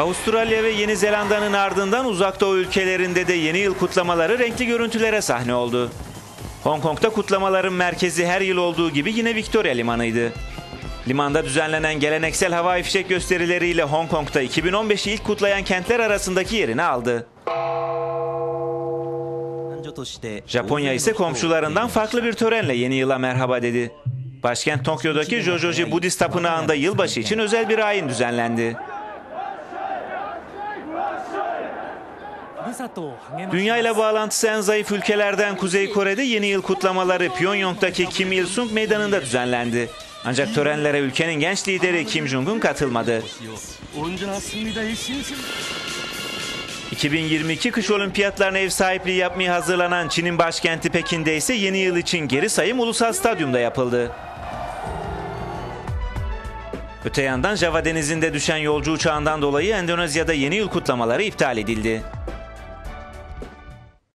Avustralya ve Yeni Zelanda'nın ardından uzak doğu ülkelerinde de yeni yıl kutlamaları renkli görüntülere sahne oldu. Hong Kong'da kutlamaların merkezi her yıl olduğu gibi yine Victoria Limanı'ydı. Limanda düzenlenen geleneksel havai fişek gösterileriyle Hong Kong'da 2015'i ilk kutlayan kentler arasındaki yerini aldı. Japonya ise komşularından farklı bir törenle yeni yıla merhaba dedi. Başkent Tokyo'daki Jojoji Budist Tapınağı'nda yılbaşı için özel bir ayin düzenlendi. Dünya ile bağlantısı en zayıf ülkelerden Kuzey Kore'de yeni yıl kutlamaları Pyongyang'daki Kim Il-sung meydanında düzenlendi. Ancak törenlere ülkenin genç lideri Kim Jong-un katılmadı. 2022 kış olimpiyatlarına ev sahipliği yapmaya hazırlanan Çin'in başkenti Pekin'de ise yeni yıl için geri sayım ulusal stadyumda yapıldı. Öte yandan Java denizinde düşen yolcu uçağından dolayı Endonezya'da yeni yıl kutlamaları iptal edildi.